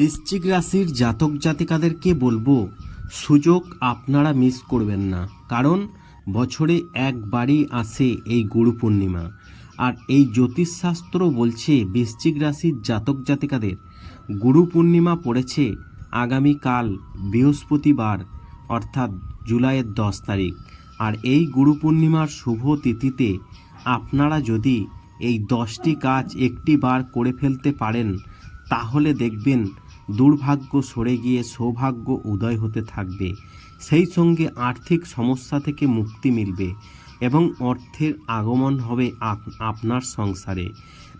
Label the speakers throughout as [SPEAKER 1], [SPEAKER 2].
[SPEAKER 1] বৃশ্চিক রাশির জাতক জাতিকাদেরকে বলব, সুযোগ আপনারা মিস করবেন না। কারণ বছরে একবারই আসে এই গুরু পূর্ণিমা। আর এই জ্যোতিষশাস্ত্র বলছে, বৃশ্চিক রাশির জাতক জাতিকাদের গুরু পূর্ণিমা পড়েছে আগামীকাল বৃহস্পতিবার, অর্থাৎ জুলাইয়ের দশ তারিখ। আর এই গুরু পূর্ণিমার শুভ তিথিতে আপনারা যদি এই দশটি কাজ একটি বার করে ফেলতে পারেন, তাহলে দেখবেন দুর্ভাগ্য সরে গিয়ে সৌভাগ্য উদয় হতে থাকবে। সেই সঙ্গে আর্থিক সমস্যা থেকে মুক্তি মিলবে এবং অর্থের আগমন হবে আপ- আপনার সংসারে।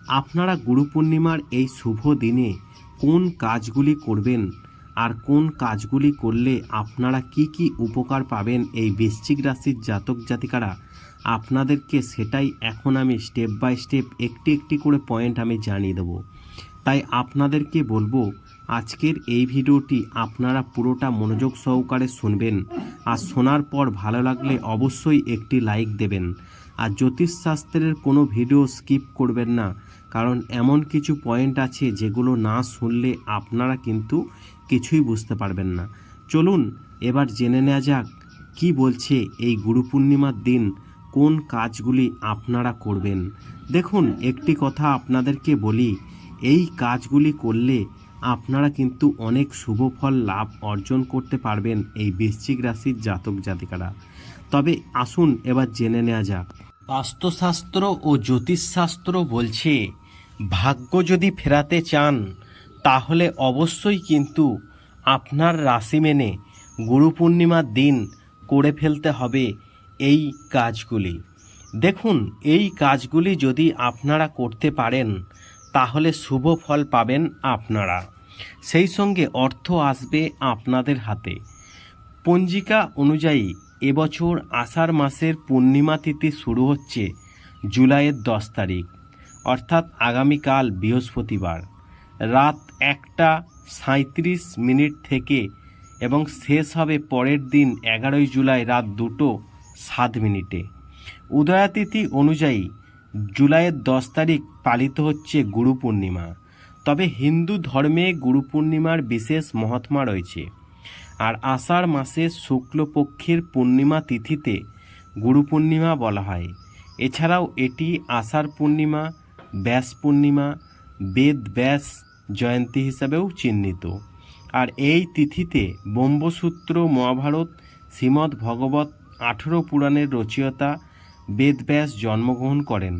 [SPEAKER 1] আপনারা গুরু পূর্ণিমার এই শুভ দিনে কোন কাজগুলি করবেন আর কোন কাজগুলি করলে আপনারা কি কি উপকার পাবেন এই বৃশ্চিক রাশির জাতক জাতিকারা, আপনাদেরকে সেটাই এখন আমি স্টেপ বাই স্টেপ একটি একটি করে পয়েন্ট আমি জানিয়ে দেবো। তাই আপনাদেরকে বলব আজকের এই ভিডিওটি আপনারা পুরোটা মনোযোগ সহকারে শুনবেন। আর শোনার পর ভালো লাগলে অবশ্যই একটি লাইক দেবেন। আর জ্যোতিষশাস্ত্রের কোনো ভিডিও স্কিপ করবেন না, কারণ এমন কিছু পয়েন্ট আছে যেগুলো না শুনলে আপনারা কিন্তু কিছুই বুঝতে পারবেন না। চলুন, এবার জেনে নেওয়া যাক, কি বলছে এই গুরু পূর্ণিমার দিন? কোন কাজগুলি আপনারা করবেন? দেখুন, একটি কথা আপনাদেরকে বলি, এই কাজগুলি করলে আপনারা কিন্তু অনেক শুভ ফল লাভ অর্জন করতে পারবেন এই বৃশ্চিক রাশির জাতক জাতিকারা। তবে আসুন এবার জেনে নেওয়া যাক। বাস্তুশাস্ত্র ও জ্যোতিষশাস্ত্র বলছে, ভাগ্য যদি ফেরাতে চান, তাহলে অবশ্যই কিন্তু আপনার রাশি মেনে গুরু পূর্ণিমার দিন করে ফেলতে হবে এই কাজগুলি। দেখুন, এই কাজগুলি যদি আপনারা করতে পারেন তাহলে শুভ ফল পাবেন আপনারা। সেই সঙ্গে অর্থ আসবে আপনাদের হাতে। পঞ্জিকা অনুযায়ী এবছর আষাঢ় মাসের পূর্ণিমা তিথি শুরু হচ্ছে জুলাইয়ের দশ তারিখ, অর্থাৎ আগামীকাল বৃহস্পতিবার। রাত একটা সাঁত্রিশ মিনিট থেকে এবং শেষ হবে পরের দিন এগারোই জুলাই রাত দুটো সাত মিনিটে। উদয়াতিথি অনুযায়ী জুলাইয়ের দশ তারিখ পালিত হচ্ছে গুরু পূর্ণিমা। তবে হিন্দু ধর্মে গুরু পূর্ণিমার বিশেষ মহাত্মা রয়েছে। আর আষাঢ় মাসের শুক্লপক্ষের পূর্ণিমা তিথিতে গুরু পূর্ণিমা বলা হয়। এছাড়াও এটি আষাঢ় পূর্ণিমা, ব্যাস পূর্ণিমা, বেদ ব্যাস, জয়ন্তী হিসাবেও চিহ্নিত। আর এই তিথিতে ব্রহ্মসূত্র, মহাভারত, শ্রীমদ্ ভগবত আঠেরো পুরাণের রচয়িতা বেদব্যাস জন্মগ্রহণ করেন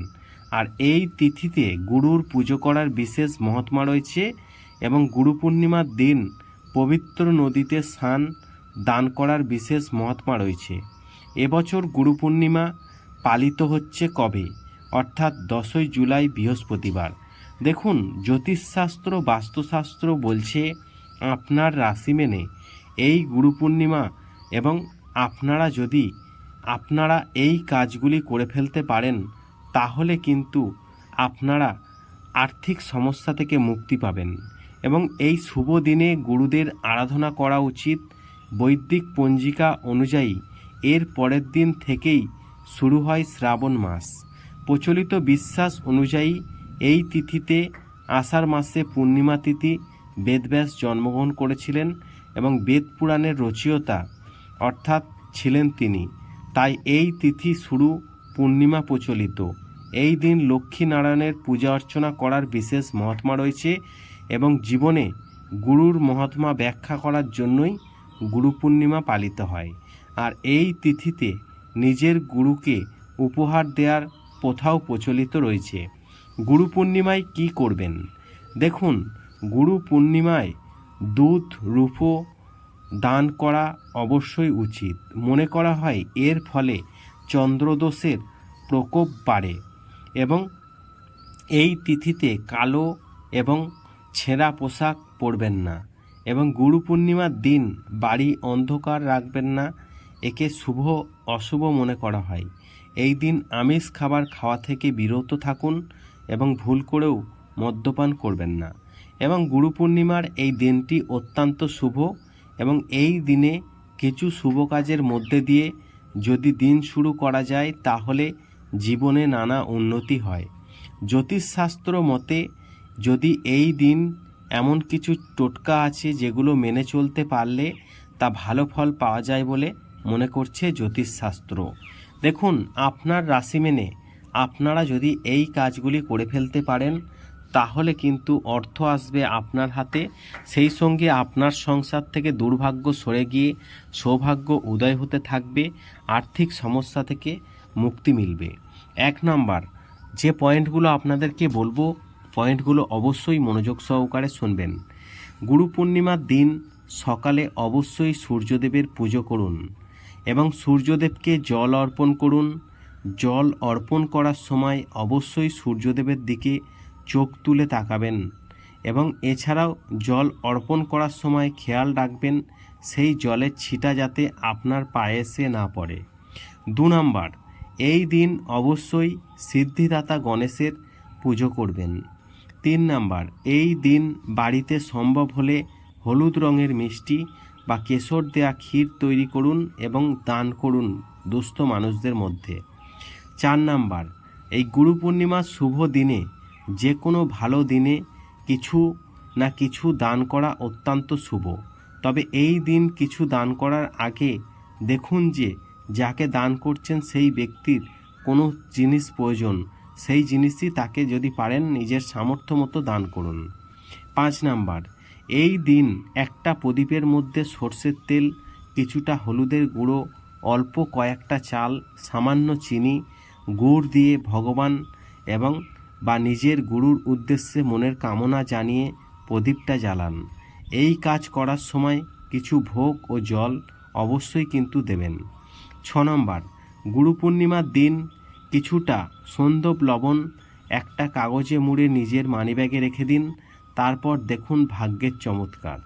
[SPEAKER 1] আর এই তিথিতে গুরুর পুজো করার বিশেষ মহাত্মা রয়েছে এবং গুরু পূর্ণিমার দিন পবিত্র নদীতে স্নান, দান করার বিশেষ মহাত্মা রয়েছে। এবছর গুরু পূর্ণিমা পালিত হচ্ছে কবে? অর্থাৎ দশই জুলাই বৃহস্পতিবার। দেখুন, জ্যোতিষশাস্ত্র, বাস্তুশাস্ত্র বলছে আপনার রাশি মেনে এই গুরু পূর্ণিমা এবং আপনারা যদি আপনারা এই কাজগুলি করে ফেলতে পারেন, তাহলে কিন্তু আপনারা আর্থিক সমস্যা থেকে মুক্তি পাবেন। এবং এই শুভ দিনে গুরুদের আরাধনা করা উচিত। বৈদিক পঞ্জিকা অনুযায়ী এর পরের দিন থেকেই শুরু হয় শ্রাবণ মাস। প্রচলিত বিশ্বাস অনুযায়ী এই তিথিতে আষাঢ় মাসে পূর্ণিমা তিথি বেদব্যাস জন্মগ্রহণ করেছিলেন এবং বেদ পুরাণের রচয়িতা অর্থাৎ ছিলেন তিনি। তাই এই তিথি শুরু পূর্ণিমা প্রচলিত। এই দিন লক্ষ্মী নারায়ণের পূজা অর্চনা করার বিশেষ মহাত্মা রয়েছে এবং জীবনে গুরুর মহাত্মা ব্যাখ্যা করার জন্যই গুরু পূর্ণিমা পালিত হয়। আর এই তিথিতে নিজের গুরুকে উপহার দেওয়ার প্রথাও প্রচলিত রয়েছে। গুরু পূর্ণিমায় কী করবেন? দেখুন, গুরু পূর্ণিমায় দুধ, রূপো দান করা অবশ্যই উচিত। মনে করা হয়, এর ফলে চন্দ্রদোষের প্রকোপ বাড়ে এবং এই তিথিতে কালো এবং ছেঁড়া পোশাক পরবেন না এবং গুরু পূর্ণিমার দিন বাড়ি অন্ধকার রাখবেন না। একে শুভ, অশুভ মনে করা হয়। এই দিন আমিষ খাবার খাওয়া থেকে বিরত থাকুন এবং ভুল করেও মদ্যপান করবেন না। এবং গুরু পূর্ণিমার এই দিনটি অত্যন্ত শুভ এবং এই দিনে কিছু শুভ কাজের মধ্যে দিয়ে যদি দিন শুরু করা যায়, তাহলে জীবনে নানা উন্নতি হয়। জ্যোতিষশাস্ত্র মতে, যদি এই দিন এমন কিছু টোটকা আছে যেগুলো মেনে চলতে পারলে তা ভালো ফল পাওয়া যায় বলে মনে করছে জ্যোতিষশাস্ত্র। দেখুন, আপনার রাশি মেনে আপনারা যদি এই কাজগুলি করে ফেলতে পারেন তাহলে কিন্তু অর্থ আসবে আপনার হাতে। সেই সঙ্গে আপনার সংসার থেকে দুর্ভাগ্য সরে গিয়ে সৌভাগ্য উদয় হতে থাকবে, আর্থিক সমস্যা থেকে মুক্তি মিলবে। এক নাম্বার, যে পয়েন্টগুলো আপনাদেরকে বলব, পয়েন্টগুলো অবশ্যই মনোযোগ সহকারে শুনবেন। গুরু পূর্ণিমার দিন সকালে অবশ্যই সূর্যদেবের পুজো করুন এবং সূর্যদেবকে জল অর্পণ করুন। জল অর্পণ করার সময় অবশ্যই সূর্যদেবের দিকে চোখ তুলে তাকাবেন এবং এছাড়াও জল অর্পণ করার সময় খেয়াল রাখবেন, সেই জলের ছিটা যাতে আপনার পায়ে এসে না পড়ে। দু নম্বর, এই দিন অবশ্যই সিদ্ধিদাতা গণেশের পুজো করবেন। তিন নাম্বার, এই দিন বাড়িতে সম্ভব হলে হলুদ রঙের মিষ্টি বা কেশর দেয়া ক্ষীর তৈরি করুন এবং দান করুন দুস্থ মানুষদের মধ্যে। চার নাম্বার, এই গুরু পূর্ণিমার শুভ দিনে যে কোনো ভালো দিনে কিছু না কিছু দান করা অত্যন্ত শুভ। তবে এই দিন কিছু দান করার আগে দেখুন যে, যাকে দান করছেন সেই ব্যক্তির কোনো জিনিস প্রয়োজন। সেই জিনিসই তাকে যদি পারেন নিজের সামর্থ্য মতো দান করুন। পাঁচ নাম্বার, এই দিন একটা প্রদীপের মধ্যে সর্ষের তেল, কিছুটা হলুদের গুঁড়ো, অল্প কয়েকটা চাল, সামান্য চিনি, গুড় দিয়ে ভগবান এবং বা নিজের গুরুর উদ্দেশ্যে মনের কামনা জানিয়ে প্রদীপটা জ্বালান। এই কাজ করার সময় কিছু ভোগ ও জল অবশ্যই কিন্তু দেবেন। ছ নম্বর, গুরু পূর্ণিমার দিন কিছুটা সন্দব লবণ, একটা কাগজে মুড়ে নিজের মানিব্যাগে রেখে দিন, তারপর দেখুন ভাগ্যের চমৎকার।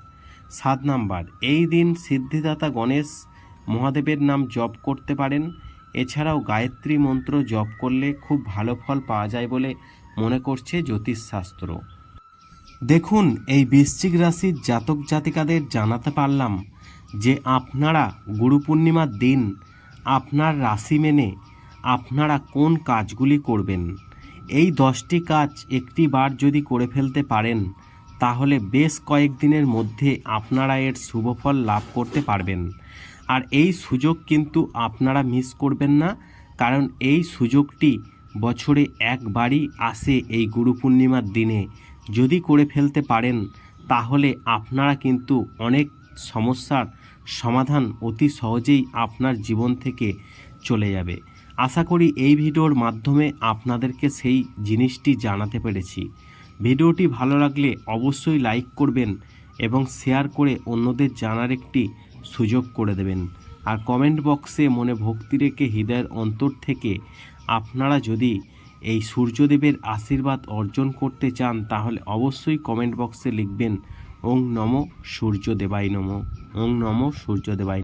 [SPEAKER 1] সাত নাম্বার, এই দিন সিদ্ধিদাতা গণেশ মহাদেবের নাম জপ করতে পারেন। এছাড়াও গায়ত্রী মন্ত্র জপ করলে খুব ভালো ফল পাওয়া যায় বলে মনে করছে জ্যোতিষশাস্ত্র। দেখুন, এই বৃশ্চিক রাশির জাতক জাতিকাদের জানাতে পারলাম যে আপনারা গুরু পূর্ণিমার দিন, আপনার রাশি মেনে আপনারা কোন কাজগুলি করবেন। এই দশটি কাজ একটি বার যদি করে ফেলতে পারেন, তাহলে বেশ কয়েকদিনের মধ্যে আপনারা এর শুভফল লাভ করতে পারবেন। আর এই সুযোগ কিন্তু আপনারা মিস করবেন না, কারণ এই সুযোগটি বছরে একবারই আসে এই গুরু পূর্ণিমার দিনে। যদি করে ফেলতে পারেন, তাহলে আপনারা কিন্তু অনেক সমস্যার সমাধান অতি সহজেই আপনার জীবন থেকে চলে যাবে। আশা করি এই ভিডিওর মাধ্যমে আপনাদেরকে সেই জিনিসটি জানাতে পেরেছি। ভিডিওটি ভালো লাগলে অবশ্যই লাইক করবেন এবং শেয়ার করে অন্যদের জানার একটি সুযোগ করে দেবেন। আর কমেন্ট বক্সে মনে ভক্তি রেখে হৃদয়ের অন্তর থেকে আপনারা যদি এই সূর্যদেবের আশীর্বাদ অর্জন করতে চান, তাহলে অবশ্যই কমেন্ট বক্সে লিখবেন, ওং নম সূর্যদেবাই নম। ওং নম সূর্যদেবাই